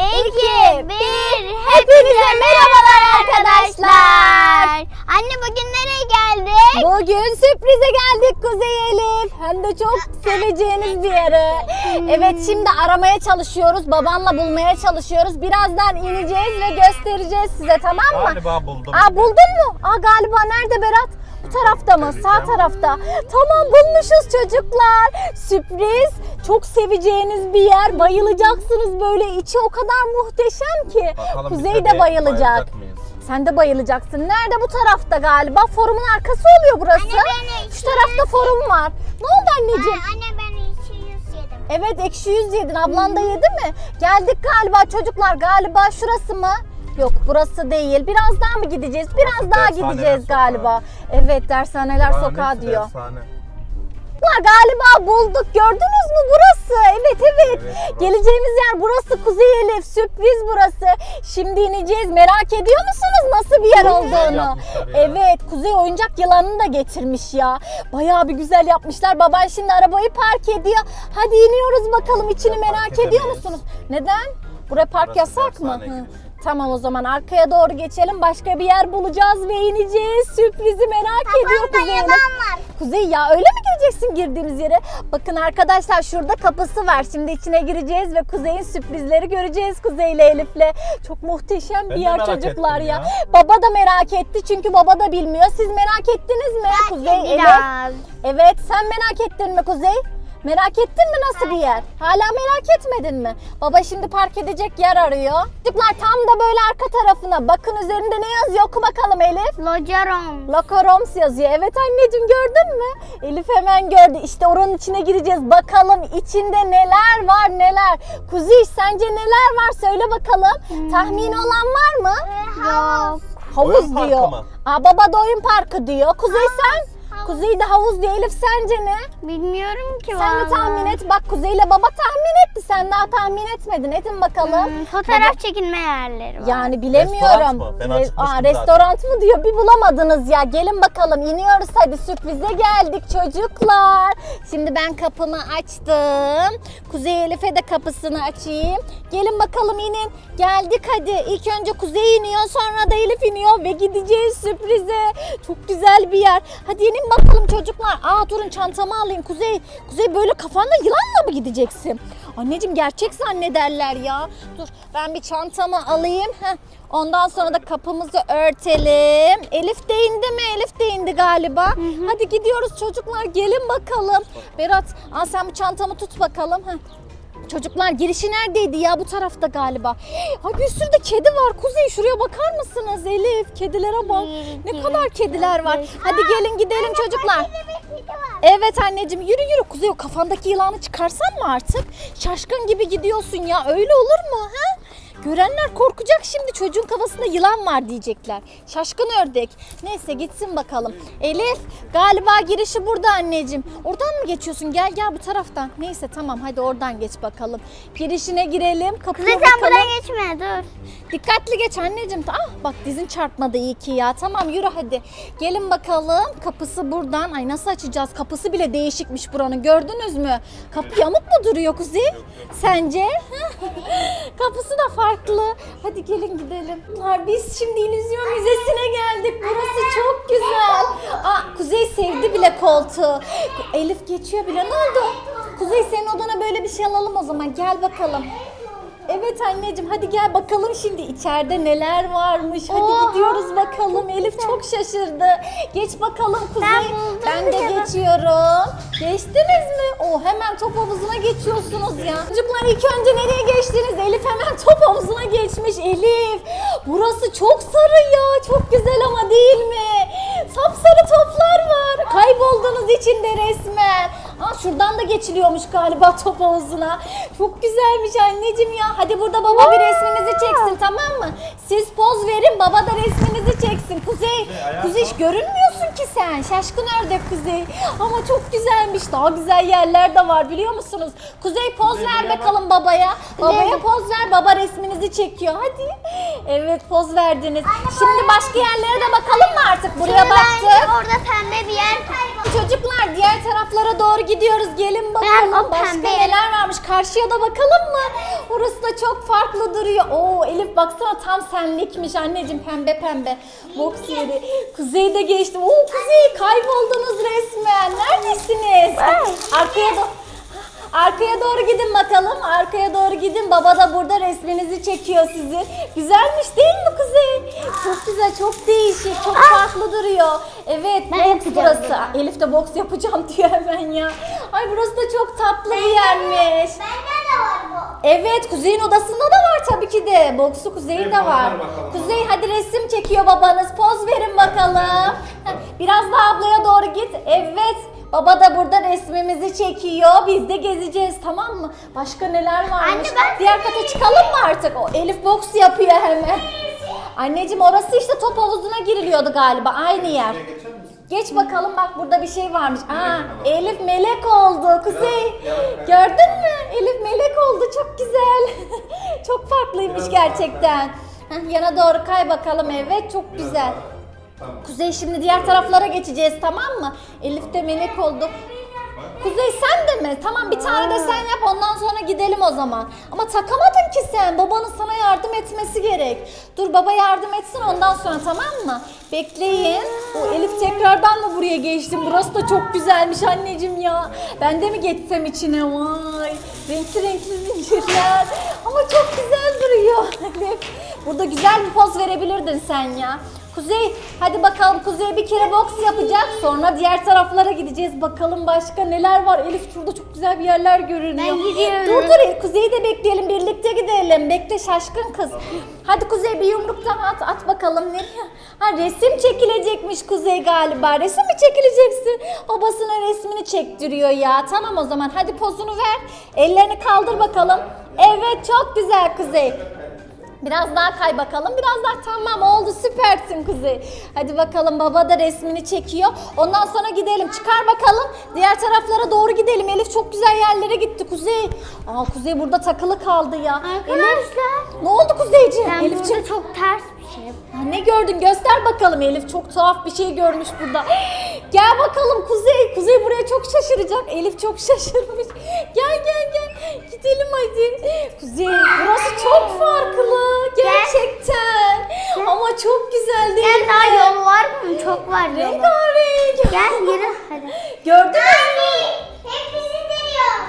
2, 1. Hepinize merhabalar arkadaşlar. Anne bugün geldik? Bugün sürprize geldik Kuzey Elif. Hem de çok seveceğiniz bir yere. Evet şimdi aramaya çalışıyoruz. Babanla bulmaya çalışıyoruz. Birazdan ineceğiz ve göstereceğiz size tamam mı? Galiba buldum. Aa buldun mu? Aa galiba nerede Berat? Bu tarafta mı? Sağ tarafta. Tamam bulmuşuz çocuklar. Sürpriz. Çok seveceğiniz bir yer. Bayılacaksınız böyle. içi o kadar muhteşem ki. Bakalım Kuzey de de bayılacak. bayılacak mıyız? Sen de bayılacaksın. Nerede bu tarafta galiba? Forumun arkası oluyor burası. Anne, ben Şu ekşi tarafta forum var. Ne oldu anneciğim? Anne ben 200 yedim. Evet ekşi yüz yedin. Ablan da yedi mi? Geldik galiba çocuklar. Galiba şurası mı? Yok burası değil. Biraz daha mı gideceğiz? Biraz daha dershaneler gideceğiz sokağı. galiba. Evet dershaneler sokağı diyor. dershane. Çocuklar galiba bulduk. Gördünüz mü burası? Evet evet. Evet, burası. Geleceğimiz yer burası Kuzey Elif. Sürpriz burası. Şimdi ineceğiz. Merak ediyor musunuz nasıl bir yer olduğunu? Evet Kuzey oyuncak yılanını da getirmiş ya. Bayağı bir güzel yapmışlar. Baban şimdi arabayı park ediyor. Hadi iniyoruz bakalım içini merak ediyor musunuz? Neden? Buraya park Burası yasak mı? Hı. Tamam o zaman arkaya doğru geçelim. Başka bir yer bulacağız ve ineceğiz. Sürprizi merak ediyor Kafamda Kuzey yılan Elif. var. Kuzey ya öyle mi gireceksin girdiğimiz yere? Bakın arkadaşlar şurada kapısı var. Şimdi içine gireceğiz ve Kuzey'in sürprizleri göreceğiz Kuzey ile Elif'le. Çok muhteşem bir Ben de yer merak çocuklar ettim ya. ya. Baba da merak etti çünkü baba da bilmiyor. Siz merak ettiniz mi Kuzey Elif? Biraz. Evet sen merak ettin mi Kuzey? Merak ettin mi nasıl bir yer? Hala merak etmedin mi? Baba şimdi park edecek yer arıyor. Çocuklar tam da böyle arka tarafına. Bakın üzerinde ne yazıyor oku bakalım Elif. Locarom. Locoroms yazıyor. Evet anneciğim gördün mü? Elif hemen gördü. İşte oranın içine gireceğiz. Bakalım içinde neler var neler. Kuziş sence neler var söyle bakalım. Tahmin olan var mı? Yok. Havuz Oyun diyor. mı? Aa, baba da oyun parkı diyor. Kuzey sen? Kuzey de havuz diyor. Elif sence ne? Bilmiyorum ki Sen de vallahi. tahmin et. Bak Kuzey ile baba tahmin etti. Sen daha tahmin etmedin. Edin bakalım. Hmm, fotoğraf çekilme yerleri var. Yani bilemiyorum. Restoran mı? Ben Re- acıkmıştım Aa, zaten. restoran mı diyor bir bulamadınız ya. Gelin bakalım iniyoruz hadi sürprize geldik çocuklar. Şimdi ben kapımı açtım. Kuzey Elif'e de kapısını açayım. Gelin bakalım inin. Geldik hadi. İlk önce Kuzey iniyor sonra da Elif iniyor ve gideceğiz sürprize. Çok güzel bir yer. Hadi inin bakalım çocuklar. Aa durun çantamı alayım. Kuzey, Kuzey böyle kafanda yılanla mı gideceksin? Anneciğim gerçek zannederler ya. Dur ben bir çantamı alayım. Heh. Ondan sonra da kapımızı örtelim. Elif de indi mi? Elif de indi galiba. Hadi gidiyoruz çocuklar. Gelin bakalım. Berat al sen bu çantamı tut bakalım. Heh. Çocuklar girişi neredeydi ya bu tarafta galiba. Ay bir sürü de kedi var. Kuzey şuraya bakar mısınız Elif? Kedilere bak. Ne kadar kediler var. Hadi gelin gidelim çocuklar. Evet anneciğim yürü yürü Kuzey o kafandaki yılanı çıkarsan mı artık? Şaşkın gibi gidiyorsun ya öyle olur mu? Ha? Görenler korkacak şimdi çocuğun kafasında yılan var diyecekler. Şaşkın ördek. Neyse gitsin bakalım. Elif galiba girişi burada anneciğim. Oradan mı geçiyorsun? Gel gel bu taraftan. Neyse tamam hadi oradan geç bakalım. Girişine girelim. Kapıya Kızım sen bakalım. buradan geçme dur. Dikkatli geç anneciğim. Ah bak dizin çarpmadı iyi ki ya. Tamam yürü hadi. Gelin bakalım. Kapısı buradan. Ay nasıl açacağız? Kapısı bile değişikmiş buranın. Gördünüz mü? Kapı yamuk mu duruyor Kuzey? Sence? Kapısı da farklı. Hadi gelin gidelim. Biz şimdi İllüzyon Müzesi'ne geldik. Burası çok güzel. Aa, Kuzey sevdi bile koltuğu. Elif geçiyor bile. Ne oldu? Kuzey senin odana böyle bir şey alalım o zaman. Gel bakalım. Evet anneciğim hadi gel bakalım şimdi içeride neler varmış. Hadi Oha, gidiyoruz bakalım. Elif çok şaşırdı. Geç bakalım Kuzey. Ben buldum de geçiyorum. Geçtiniz mi? O hemen top havuzuna geçiyorsunuz ya. Çocuklar ilk önce nereye geçtiniz? Elif hemen top havuzuna geçmiş. Elif burası çok sarı ya. Çok güzel ama değil mi? Sapsarı toplar var. Kaybolduğunuz içinde resmen. Aa, şuradan da geçiliyormuş galiba top havuzuna. Çok güzelmiş anneciğim ya. Hadi burada baba bir resminizi çeksin tamam mı? Siz poz verin baba da resminizi çeksin. Kuzey, Kuzey hiç görünmüyorsun ki sen. Şaşkın ördek Kuzey. Ama çok güzelmiş. Daha güzel yerler de var biliyor musunuz? Kuzey poz ver bakalım babaya. Babaya poz ver baba resminizi çekiyor. Hadi. Evet poz verdiniz. Şimdi başka yerlere de bakalım mı artık? Buraya baktık. orada pembe bir yer Çocuklar diğer taraflara doğru gidiyoruz. Gelin bakalım. Ben o Başka pembe- neler varmış? Karşıya da bakalım mı? Orası da çok farklı duruyor. Oo Elif baksana tam senlikmiş anneciğim pembe pembe. Boks yeri. Kuzeyde geçti. Oo Kuzey kayboldunuz resmen. Neredesiniz? Arkaya da Arkaya doğru gidin bakalım. Arkaya doğru gidin. Baba da burada resminizi çekiyor sizin. Güzelmiş değil mi Kuzey? Çok güzel, çok değişik, çok farklı duruyor. Evet, Ben boks burası. Elif de boks yapacağım diyor hemen ya. Ay burası da çok tatlı bir yermiş. Bende de var bu. Evet, Kuzey'in odasında da var tabii ki de. Boksu Kuzey'in Bir de var. Kuzey hadi resim çekiyor babanız. Poz verin bakalım. Biraz daha ablaya doğru git. Evet. Baba da burada resmimizi çekiyor. Biz de gezeceğiz tamam mı? Başka neler varmış? Anne, ben Diğer kata çıkalım mı artık? O Elif boks yapıyor hemen. Anneciğim orası işte top havuzuna giriliyordu galiba. Aynı yer. Buraya geçer misin? Geç bakalım bak burada bir şey varmış. Aa, Elif melek oldu Kuzey. Gördün mü? Elif melek oldu çok güzel. çok farklıymış gerçekten. Heh, yana doğru kay bakalım evet çok güzel. Kuzey şimdi diğer taraflara geçeceğiz tamam mı? Elif de melek oldu. Kuzey sen de mi? Tamam bir tane de sen yap ondan sonra gidelim o zaman. Ama takamadın ki sen. Babanın sana yardım etmesi gerek. Dur baba yardım etsin ondan sonra tamam mı? Bekleyin. O Elif tekrardan mı buraya geçtim? Burası da çok güzelmiş anneciğim ya. Ben de mi geçsem içine? Vay. Renkli renkli zincirler. Ama çok güzel duruyor. Elif. Burada güzel bir poz verebilirdin sen ya. Kuzey hadi bakalım Kuzey bir kere boks yapacak. Sonra diğer taraflara gideceğiz. Bakalım başka neler var. Elif şurada çok güzel bir yerler görünüyor. Ben gidiyorum. Dur dur Kuzey'i de bekleyelim. Birlikte gidelim. Bekle şaşkın kız. Hadi Kuzey bir yumruk daha at. At bakalım nereye? Ha resim çekilecekmiş Kuzey galiba. Resim mi çekileceksin? Babasına resmini çektiriyor ya. Tamam o zaman hadi pozunu ver. Ellerini kaldır bakalım. Evet çok güzel Kuzey. Biraz daha kay bakalım. Biraz daha tamam oldu süpersin Kuzey. Hadi bakalım baba da resmini çekiyor. Ondan sonra gidelim. Çıkar bakalım. Diğer taraflara doğru gidelim. Elif çok güzel yerlere gitti Kuzey. Aa Kuzey burada takılı kaldı ya. Arkadaşlar. Ne oldu Kuzeyciğim? Ben Elifciğim burada çok ters şey yapıyorum. ya ne gördün? Göster bakalım. Elif çok tuhaf bir şey görmüş burada. Gel bakalım Kuzey. Kuzey buraya çok şaşıracak. Elif çok şaşırmış. Gel gel gel. Gidelim hadi. Kuzey burası çok farklı. Gerçekten. Ama çok güzel değil Gel mi? daha yol var mı? Çok var yol. Rengarenk. Gel yürü hadi. Gördünüz mü?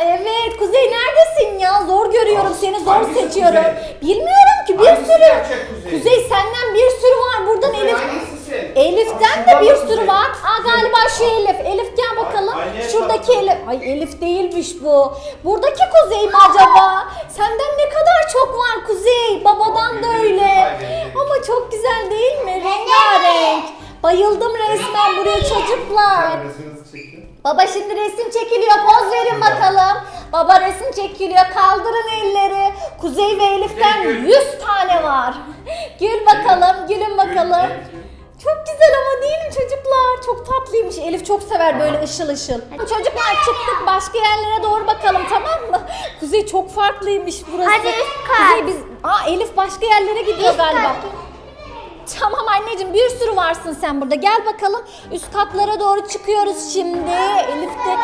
Evet Kuzey neredesin ya? Zor görüyorum seni zor seçiyorum. Bilmiyorum ki bir Hangisi sürü. Gerçek Kuzey? Kuzey senden bir sürü var. Buradan Kuzey Elif. hangisisin? Elif'ten de bir sürü Kuzey? var. Aa galiba şu Elif. Elif gel bakalım. Ay, Şuradaki hesap. Elif. Ay Elif değilmiş bu. Buradaki Kuzey mi acaba? Senden ne kadar çok var Kuzey. Babadan da öyle. Ama çok güzel değil mi? Rengarenk. Bayıldım resmen buraya çocuklar. Sen resminizi çekin. Baba şimdi resim çekiliyor. Poz verin bakalım. Baba resim çekiliyor. Kaldırın elleri. Kuzey ve Elif'ten Gül, gül. 100 tane var. Gül bakalım. Gülün bakalım. Çok güzel ama değil mi çocuklar? Çok tatlıymış. Elif çok sever böyle ışıl ışıl. Çocuklar çıktık başka yerlere doğru bakalım tamam mı? Kuzey çok farklıymış burası. Hadi üst kat. Kuzey biz... Aa Elif başka yerlere gidiyor Üst galiba. kat. Tamam anneciğim bir sürü varsın sen burada. Gel bakalım. Üst katlara doğru çıkıyoruz şimdi. Elif de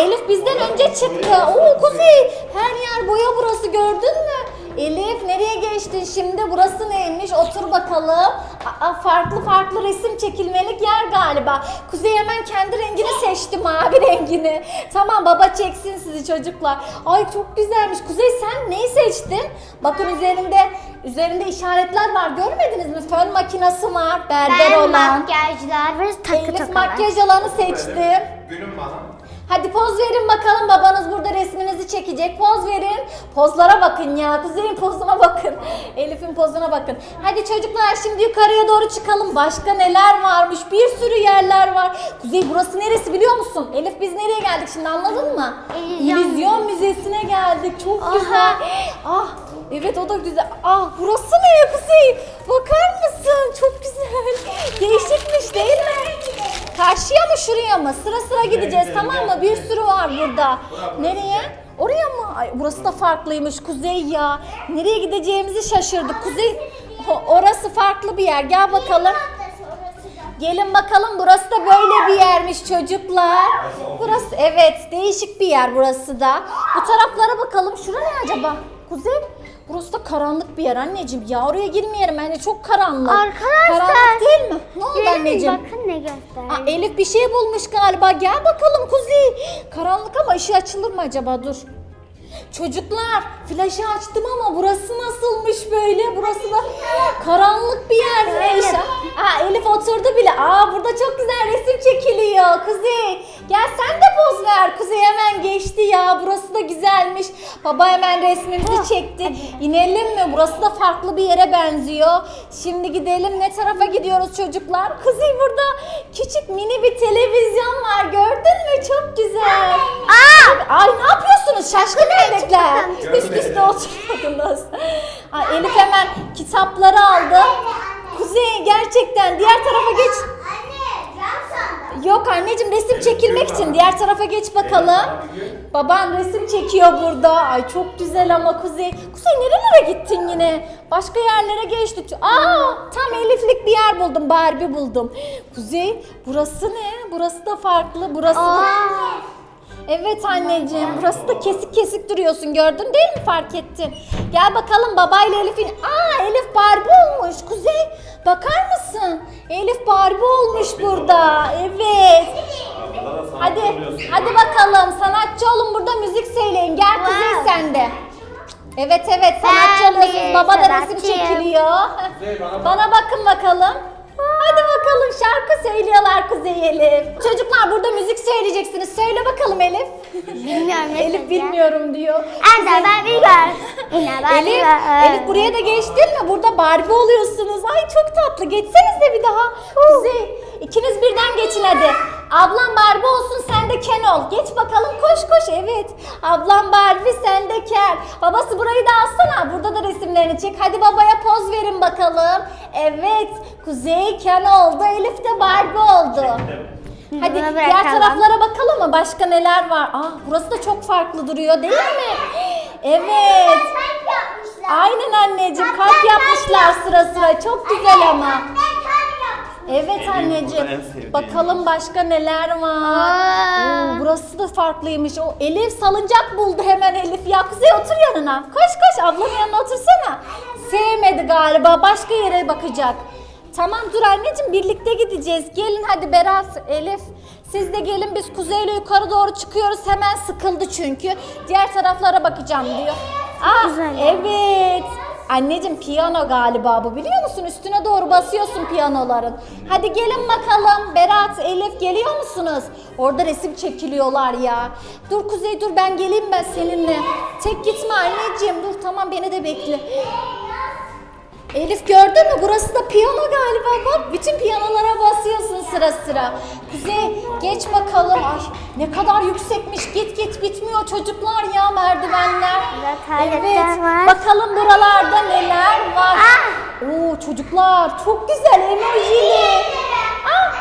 Elif bizden önce çıktı. Oo Kuzey her yer boya burası gördün mü? Elif nereye geçtin şimdi? Burası neymiş? Otur bakalım. Aa, farklı farklı resim çekilmelik yer galiba. Kuzey hemen kendi rengini seçti mavi rengini. Tamam baba çeksin sizi çocuklar. Ay çok güzelmiş. Kuzey sen neyi seçtin? Bakın üzerinde üzerinde işaretler var. Görmediniz mi? Fön makinesi var. Berber Ben olan. makyajlar ve takı Elif makyaj alanı seçti. Gülüm bana. Hadi poz verin bakalım babanız burada resminizi çekecek. Poz verin. Pozlara bakın ya. Kuzey'in pozuna bakın. Elif'in pozuna bakın. Hadi çocuklar şimdi yukarıya doğru çıkalım. Başka neler varmış? Bir sürü yerler var. Kuzey burası neresi biliyor musun? Elif biz nereye geldik şimdi anladın mı? İllüzyon. Müzesi'ne geldik. Çok Aha. güzel. Ah evet o da güzel. Ah burası ne Kuzey? Bakar mısın? Çok güzel. Değişikmiş değil mi? Karşıya mı şuraya mı? Sıra sıra gideceğiz tamam mı? Bir sürü var burada. Nereye? Oraya mı? Ay, burası da farklıymış Kuzey ya. Nereye gideceğimizi şaşırdık. Kuzey orası farklı bir yer. Gel bakalım. Gelin bakalım burası da böyle bir yermiş çocuklar. Burası evet değişik bir yer burası da. Bu taraflara bakalım. Şura ne acaba? Kuzey Burası da karanlık bir yer anneciğim. Ya oraya girmeyelim bence çok karanlık. Arkadaşlar. Karanlık değil mi? Ne oldu Gelin anneciğim? bakın ne gösterdi. Aa, Elif bir şey bulmuş galiba. Gel bakalım Kuzey. Karanlık ama ışığı açılır mı acaba? Dur. Çocuklar flaşı açtım ama burası nasılmış böyle? Burası da karanlık bir yermiş. Aa, Elif oturdu bile. Aa burada çok güzel resim çekiliyor. Kuzey gel sen de poz ver. Kuzey hemen geçti ya. Burası da güzelmiş. Baba hemen resmimizi çekti. İnelim mi? Burası da farklı bir yere benziyor. Şimdi gidelim. Ne tarafa gidiyoruz çocuklar? Kuzey burada küçük mini bir televizyon var. Gördün mü? Çok güzel. Aa! Ay ne yapıyorsunuz? Şaşkın bebekler. Üst üste oturmadınız. Ay, Elif hemen kitapları aldı. Kuzey gerçekten diğer tarafa geç. Yok anneciğim resim çekilmek için diğer tarafa geç bakalım. Baban resim çekiyor burada. Ay çok güzel ama Kuzey. Kuzey nerelere gittin yine? Başka yerlere geçtik. Aa tam Eliflik bir yer buldum. Barbie buldum. Kuzey burası ne? Burası da farklı. Burası da... Evet anneciğim burası da kesik kesik duruyorsun gördün değil mi fark ettin? Gel bakalım babayla Elif'in... Aa Elif Barbie olmuş Kuzey bakar mısın? Elif Barbie olmuş burada evet. Hadi hadi bakalım sanatçı olun burada müzik söyleyin gel Kuzey Wow. sen de. Evet evet sanatçı oluyorsunuz baba da resim çekiliyor. Kuzey, bana bak. Bana bakın bakalım. Hadi bakalım şarkı söylüyorlar Kuzey Elif. Çocuklar burada müzik söyleyeceksiniz. Söyle bakalım Elif. Bilmiyorum Elif bilmiyorum diyor. Anne ben ben Elif. Elif buraya da geçtin mi? Burada Barbie oluyorsunuz. Ay çok tatlı. Geçsenize bir daha. Kuzey, ikiniz birden geçin hadi. Ablam Barbie olsun sen de Ken ol. Geç bakalım koş koş. Evet. Ablam Barbie sen de Ken. Babası burayı da alsana. Burada da resimlerini çek. Hadi babaya poz verin bakalım. Evet. Kuzey Ken oldu. Elif de Barbie oldu. Hadi Bunu diğer bırakalım. taraflara bakalım mı? Başka neler var? Ah burası da çok farklı duruyor değil mi? Evet. Kalp yapmışlar. Aynen anneciğim Kalp, yapmışlar sıra sıra çok güzel ama. Evet burada en anneciğim. sevdiğim. Bakalım başka neler var. Aa. Oo, burası da farklıymış. O Elif salıncak buldu hemen Elif. Ya Kuzey otur yanına. Koş koş ablanın yanına otursana. Sevmedi galiba. Başka yere bakacak. Tamam dur anneciğim birlikte gideceğiz. Gelin hadi Berat, Elif. Siz de gelin biz kuzeyle yukarı doğru çıkıyoruz. Hemen sıkıldı çünkü. Diğer taraflara bakacağım diyor. Aa, güzel. evet. Anneciğim piyano galiba bu biliyor musun? Üstüne doğru basıyorsun piyanoların. Hadi gelin bakalım. Berat, Elif geliyor musunuz? Orada resim çekiliyorlar ya. Dur Kuzey dur ben geleyim ben seninle. Tek gitme anneciğim dur tamam beni de bekle. Elif gördün mü? Burası da piyano galiba. Bak bütün piyanolara basıyorsun sıra sıra. Kuzey geç bakalım. Ay ne kadar yüksekmiş. Git git bitmiyor çocuklar ya merdivenler. Var. Bakalım buralarda neler var. Oo çocuklar çok güzel emojili. Ah,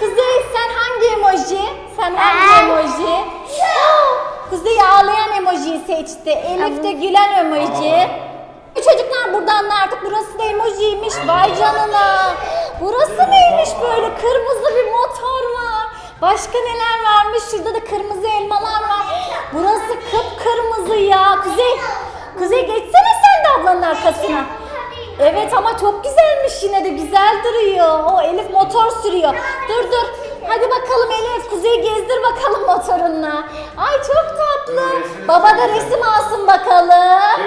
Kuzey sen hangi emoji? Sen hangi emoji? Kuzey ağlayan emojiyi seçti. Elif de gülen emoji. Çocuklar buradan da artık burası da emojiymiş. Vay canına. Burası neymiş böyle? Kırmızı bir motor var. Başka neler varmış? Şurada da kırmızı elmalar var. Burası kıpkırmızı ya. Kuzey, Kuzey geçsene sen de ablanın arkasına. Evet ama çok güzelmiş yine de güzel duruyor. O Elif motor sürüyor. Dur dur. Hadi bakalım Elif Kuzey gezdir bakalım motorunla. Ay çok tatlı. Baba da resim alsın bakalım.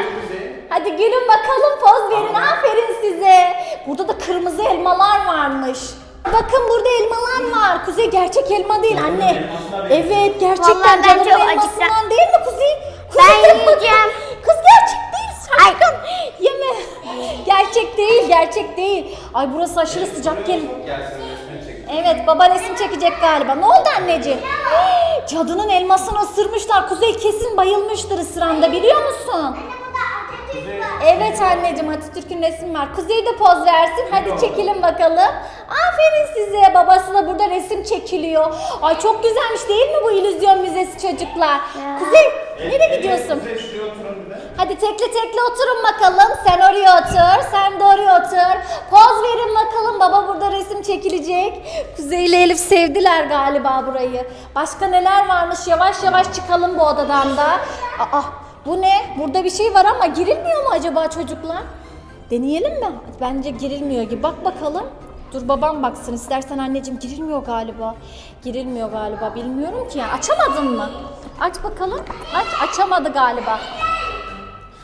Hadi gülün bakalım poz verin aferin size. Burada da kırmızı elmalar varmış. Bakın burada elmalar var. Kuzey gerçek elma değil anne. Evet gerçekten Vallahi ben çok elmasından acıktım. değil mi Kuzey? Ben Kuzey, bak- yiyeceğim. Kız gerçek değil sakın. Yeme. Gerçek değil gerçek değil. Ay burası aşırı sıcak gelin. Gelsin resmini çek. Evet baba resim çekecek galiba. Ne oldu anneciğim? Hii, Cadının elmasını ısırmışlar. Kuzey kesin bayılmıştır ısıranda biliyor musun? Evet anneciğim Atatürk'ün resmi var. Kuzey de poz versin. Hadi çekilin bakalım. Aferin size. Babası da burada resim çekiliyor. Ay çok güzelmiş değil mi bu illüzyon müzesi çocuklar? Kuzey Nereye gidiyorsun? Hadi tekli tekli oturun bakalım. Sen oraya otur, sen de oraya otur. Poz verin bakalım. Baba burada resim çekilecek. Kuzey ile Elif sevdiler galiba burayı. Başka neler varmış? Yavaş yavaş çıkalım bu odadan da. Aa, bu ne? Burada bir şey var ama girilmiyor mu acaba çocuklar? Deneyelim mi? Bence girilmiyor gibi. Bak bakalım. Dur babam baksın istersen anneciğim girilmiyor galiba. Girilmiyor galiba bilmiyorum ki. Açamadın mı? Aç bakalım. Aç açamadı galiba.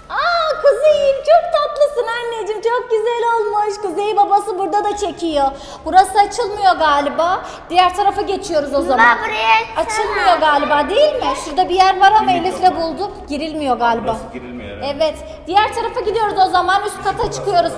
Aa Kuzey'im çok tatlısın anneciğim çok güzel olmuş. Kuzey babası burada da çekiyor. Burası açılmıyor galiba. Diğer tarafa geçiyoruz o zaman. buraya. Açılmıyor galiba değil mi? Şurada bir yer var ama Elif'le bulduk. Girilmiyor galiba. Burası girilmiyor herhalde. Evet. Diğer tarafa gidiyoruz o zaman. Üst kata çıkıyoruz.